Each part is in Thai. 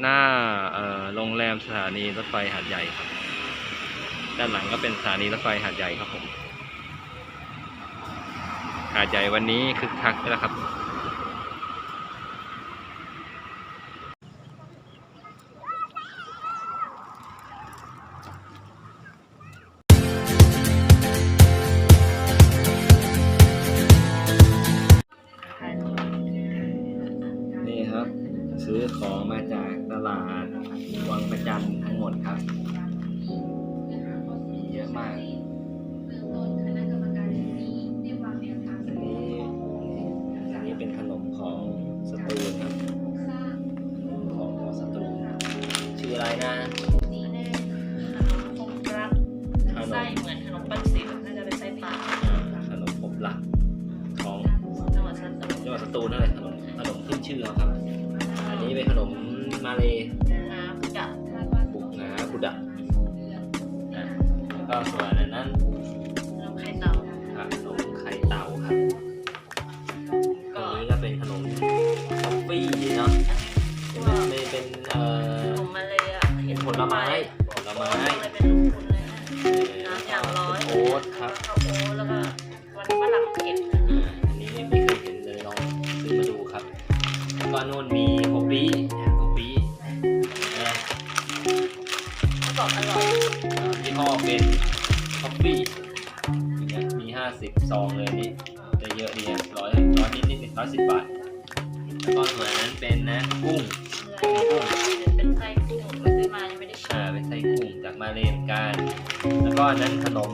หน้าโรงแรมสถานีรถไฟหาดใหญ่ครับ ด้านหลังก็เป็นสถานีรถไฟหาดใหญ่ครับผม หาดใหญ่วันนี้คึกคักแล้วครับ สตูลนั่นแหละขนมขนมขึ้นชื่อเขาครับ อันนี้เป็นขนมมาเลยน้ำกับบุกงาบุดะอะแล้วก็ส่วนอันนั้นขนมไข่เต่าขนมไข่เต่าครับก็อันนี้ก็เป็นขนมคอฟฟี่เนาะเป็นเป็นเป็นเอ่ขอนมมาเลยอะเป็นผลไม้ เขาบอกอร่อยยี่ห้อเป็นคอฟฟี่เนี่ยมีห้าสิบซองเลยนี่ได้เยอะดีนะร้อยร้อยนิดนิดร้อยสิบบาทแล้วก็ส่วนนั้นเป็นนะกุ้งเป็นไส้กุ้งไปซื้อมายังไม่ได้ชิอ่ามเป็นไส้กุ้งจากมาเลนกันแล้วก็อันนั้นขนม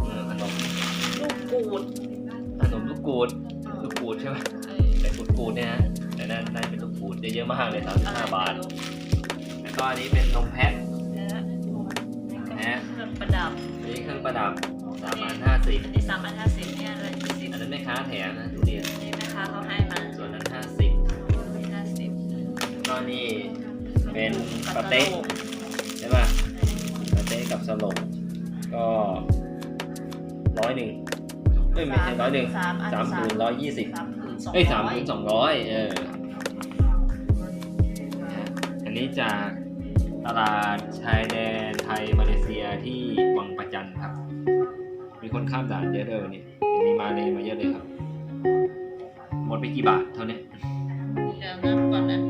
เออขนมลูกกูดขนมลูกกูดลูกกูดใช่ไหมเออเป็นกูดกูดเนี่ยนะแต่นั่นนั่นเป็นลูกกูดได้เยอะมากเลยสามสิบอะไรห้าบาทไม่รู้แล้วก็อันนี้เป็นนมแพะเนื้อนะฮะเครื่องประดับอันนี้เครื่องประดับสามพันห้าสิบอันนี้สามพันห้าสิบเนี่ยอะไรยี่สิบอันนั้นแม่ค้าแถมนะทุเรียนนี่แม่ค้าเขาให้มาส่วนนั้นห้าสิบห้าสิบก็นี่เป็นสเต็กใช่ป่ะสเต็กกับสลบก็ร้อยหนึ่งเอ้ยไม่ใช่ร้อยหนึ่งสามอันสามคูณร้อยยี่สิบสามคูณสองเอ้ยสามร้อยคูณสองร้อยเอออันนี้จากตลาดชายแดน ไทยมาเลเซียที่วังประจันครับ มีคนข้ามด่านเยอะเลยวันนี้เห็นมีมาเลยมาเยอะเลยครับ หมดไปกี่บาทเท่านี้เดี๋ยวนับก่อนนะ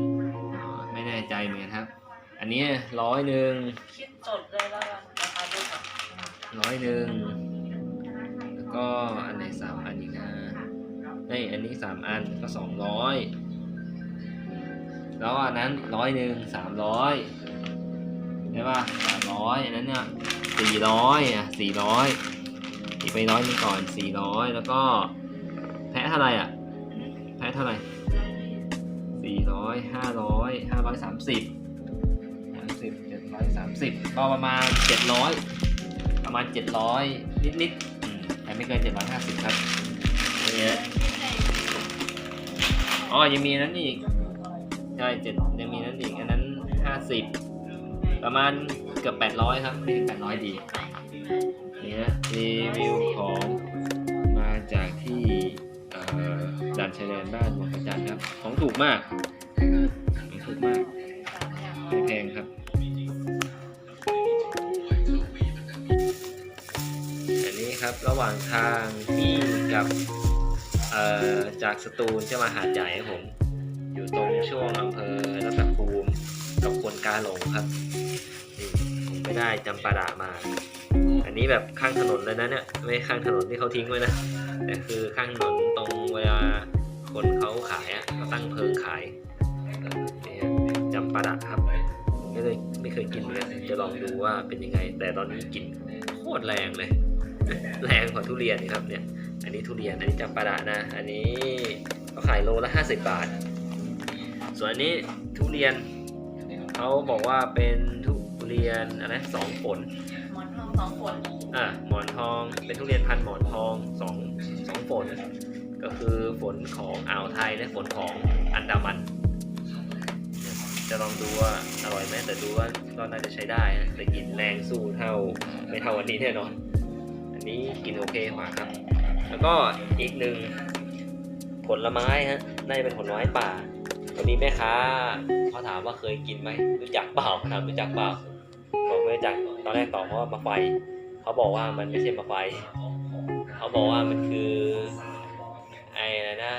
อ๋อไม่แน่ใจเหมือนกันครับ อันนี้ร้อยหนึ่งคิดจดเลยแล้วกันราคาดูก่อนร้อยหนึ่งแล้วก็อันไหนสามอันอีกนะเอ้ยอันนี้สามอันก็สองร้อยแล้วอันนั้นร้อยหนึ่งสามร้อย ใช่ป่ะสามร้อยอันนั้นเนี่ยสี่ร้อยอะสี่ร้อยอีกไปร้อยนึงก่อนสี่ร้อยแล้วก็แพะเท่าไหร่อะ แพะเท่าไหร่สี่ร้อยห้าร้อยห้าร้อยสามสิบสามสิบเจ็ดร้อยสามสิบก็ประมาณเจ็ดร้อยประมาณเจ็ดร้อยนิดๆอืมแต่ไม่เกินเจ็ดร้อยห้าสิบครับเนี่ยอ๋อยังมีนั้นอีกใช่เจ็ดยังมีนั้นอีกอันนั้นห้าสิบ ประมาณเกือบแปดร้อยครับไม่ถึงแปดร้อยดีเนี่ยรีวิวของมาจากที่ด่านชายแดนบ้านวังประจันครับ ของถูกมากของถูกมากไม่แพงครับ อันนี้ครับระหว่างทางที่กับจากสตูลจะมาหาดใหญ่ผม อยู่ตรงช่วงอำเภอรัตภูมิ กาหลงครับนี่ผมไม่ได้จำปาดะมา อันนี้แบบข้างถนนเลยนะเนี่ยไม่ข้างถนนที่เขาทิ้งไว้นะแต่คือข้างถนนตรงเวลาคนเขาขายอะเขาตั้งเพิงขายนี่จำปาดะครับไม่เลยไม่เคยกินเลยจะลองดูว่าเป็นยังไง แต่ตอนนี้กลิ่นโคตรแรงเลย แรงกว่าทุเรียนครับเนี่ย อันนี้ทุเรียนอันนี้จำปาดะนะ อันนี้เขาขายโลละ 50 บาท ส่วนอันนี้ทุเรียน เขาบอกว่าเป็นทุเรียนอะไรสองผล หมอนทองสองขวดอะหมอนทองเป็นทุเรียนพันธุ์หมอนทองสองสองฝน ก็คือฝนของอ่าวไทยและฝนของอันดามัน จะลองดูว่าอร่อยไหมแต่ดูว่าก็น่าจะใช้ได้นะแต่กลินแรงสู้เท่าไม่เท่าอันนี้แน่นอนอันนี้กินโอเคกว่าครับ แล้วก็อีกหนึ่งผลไม้ฮะน่าจะเป็นผลไม้ป่า วันนี้แม่ค้าเขาถามว่าเคยกินไหมรู้จักเปล่าถามรู้จักเปล่าบอกไม่รู้จักตอนแรกตอบว่ามาไฟเขาบอกว่ามันไม่ใช่มาไฟเขาบอกว่ามันคือไอ้อะไรนะ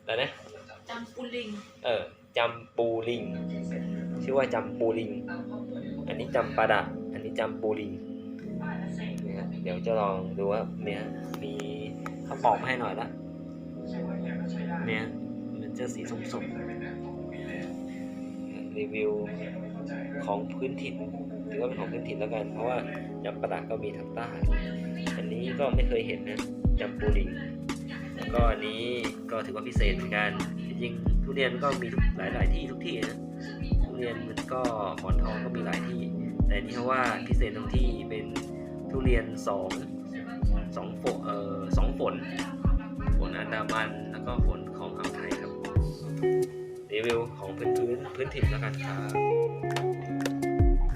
อะไรนะจำปุลิง เออจำปูลิง ชื่อว่าจำปูลิง อันนี้จำปาดะอันนี้จำปูลิงเนี่ยฮะเดี๋ยวจะลองดูว่าเนี่ยมีข้าวปอกมาให้หน่อยละเนี่ย มันจะสีส้มๆรีวิวของพื้นถิ่นถือว่าเป็นของพื้นถิ่นแล้วกัน เพราะว่าจำปาดะก็มีทางใต้อันนี้ก็ไม่เคยเห็นนะจำปูลิงแล้วก็อันนี้ก็ถือว่าพิเศษเหมือนกันจริงๆทุเรียนก็มีหลายหลายๆที่ทุกที่นะทุเรียนมันก็หอนทองก็มีหลายที่ แต่นี่เพราะว่าพิเศษตรงที่เป็นทุเรียนสองสองฝนเอ่อสองฝนฝนอันดามันแล้วก็ฝนของอ่าวไทย รับรีวิวของพื้นพื้นพื้นถิ่นแล้วกันครับ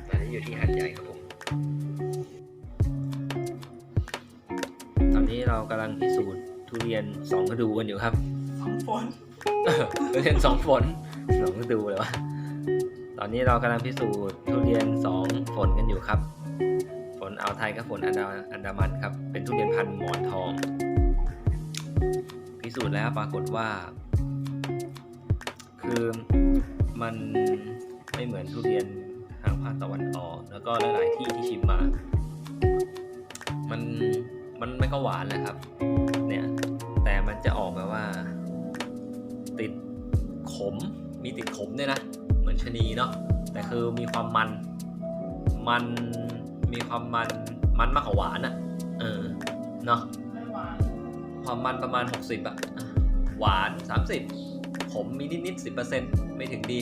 ตอนนี้อยู่ที่หาดใหญ่ครับผม ตอนนี้เรากำลังพิสูจน์ทุเรียนสองฤดูกันอยู่ครับสองฝนเออทุเรียนสองฝนสองฤดูเลยวะตอนนี้เรากำลังพิสูจน์ทุเรียนสองฝนกันอยู่ครับ ฝนอ่าวไทยกับฝนอันดาอันดามันครับ เป็นทุเรียนพันธุ์หมอนทอง พิสูจน์แล้วปรากฏว่า คือมันไม่เหมือนทุเรียนทางภาคตะวันออก แล้วก็หลายๆที่ที่ชิมมา มันมันไม่ก็หวานแหละครับ เนี่ย แต่มันจะออกแบบว่า ติดขมมีติดขมด้วยนะ เหมือนชะนีเนาะแต่คือมีความมัน มันมีความมันมันมากกว่าหวานอะ่ะ เออเนาะความมันประมาณ 60อะ่ะหวาน 30 ขมมีนิดๆ10%ไม่ถึงดี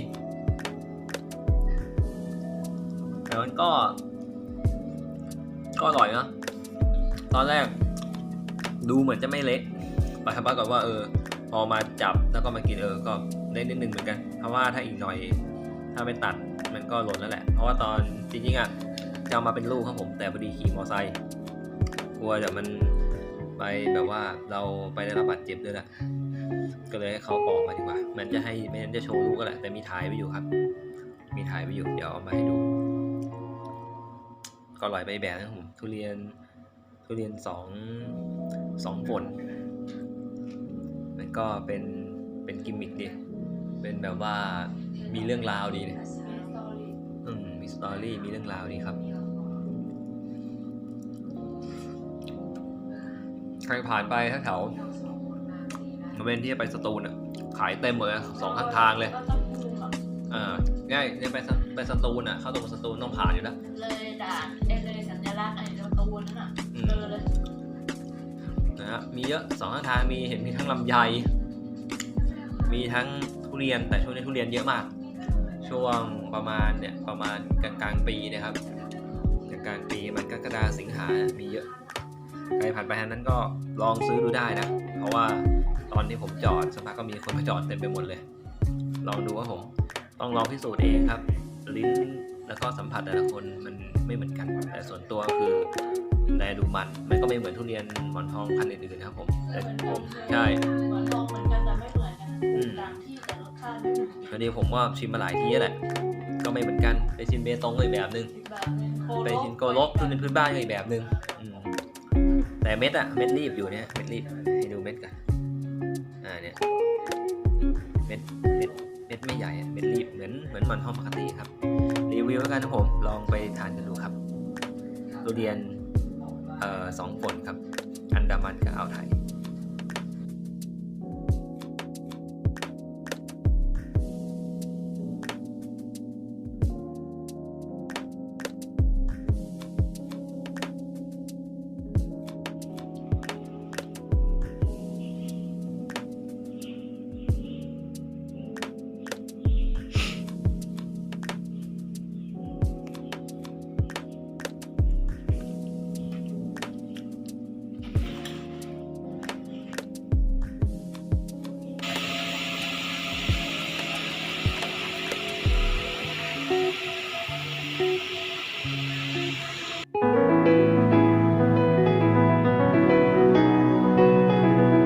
แต่มันก็ ก็อร่อยนะตอนแรก ดูเหมือนจะไม่เละปรากฏว่าเออพอมาจับแล้วก็มากินเออก็เละนิดนึงเหมือนกัน เพราะว่าถ้าอีกหน่อย ถ้าไม่ตัดมันก็หล่นแล้วแหละ เพราะว่าตอนจริงๆอะจะามาเป็นลูกครับผม แต่พอดีขี่มอเตอร์ไซค์กลัวเดี๋ยวมันไปแบบว่าเราไปได้รับบาดเจ็บด้วยแหละ ก็เลยให้เขาปอกมาดีกว่า มันจะให้ไม่งั้นจะโชว์ลูกก็แหละ แต่มีถ่ายไว้อยู่ครับ มีถ่ายไว้อยู่ เดี๋ยวเอามาให้ดู ก็อร่อยไปแบบนะครับผม ทุเรียน ทุเรียนสองสองฝนมันก็เป็น เป็นกิมมิคดี เป็นแบบว่ามีเรื่องราวดีเนี่ยมีสตอรี่ มีเรื่องราวดีครับใครผ่านไปแถว เวณที่จะไปสตูลอะขายเต็มเลยนะสองข้างทางเลยก็ต้องปรุงหรอกอ่าง่ายเนี่ยไปสไปสตูลอะเข้าตรงสตูลต้องผ่านอยู่แล้วเลยด่านเอยเลยสัญลักษณ์ไอ้ประตูนั่นน่ะอืมเจอเลยนะฮะมีเยอะสองข้างทางมีเห็นมีทั้งลำไย มีทั้งทุเรียนแต่ช่วงนี้ทุเรียนเยอะมาก ช่วงประมาณเนี่ยประมาณกลางกลางๆปีนะครับกลางกลางๆปีมันกรกฎาสิงหา มีเยอะใครผ่านไปทางนั้นก็ลองซื้อดูได้นะ เพราะว่าตอนที่ผมจอดสักพักก็มีคนมาจอดเต็มไปหมดเลย ลองดูว่าผมต้องลองพิสูจน์เองครับ ลิ้นแล้วก็สัมผัสแต่ละคนมันไม่เหมือนกัน แต่ส่วนตัวคือแลดูมันมันก็ไม่เหมือนทุเรียนหมอนทองพันธุ์อื่นๆนะครับผมแต่ผมใช่เหมือนลองเหมือนกันแต่ไม่เหมือนกันอืมต่างที่แต่รสชาติไม่เหมือนกันพอดีผมว่าชิมมาหลายที่แล้วแหละ ก็ไม่เหมือนกันไปชิมเบตงก็อีกแบบหนึ่งอีกแบบหนึงโคไปชิมโกลบทุเรียนพื้นบ้านก็อีกแบบหนึ่งอืมแต่เม็ดอะเม็ดรีบอยู่เนี่ยเม็ดรีบ ม็ดรีบเหมือนเหมือนหมันทองปกติครับ รีวิวแล้วกันนะผมลองไปทานกันดูครับทุเรียนเอ่อสองฝนครับ อันดามันกับอ่าวไทย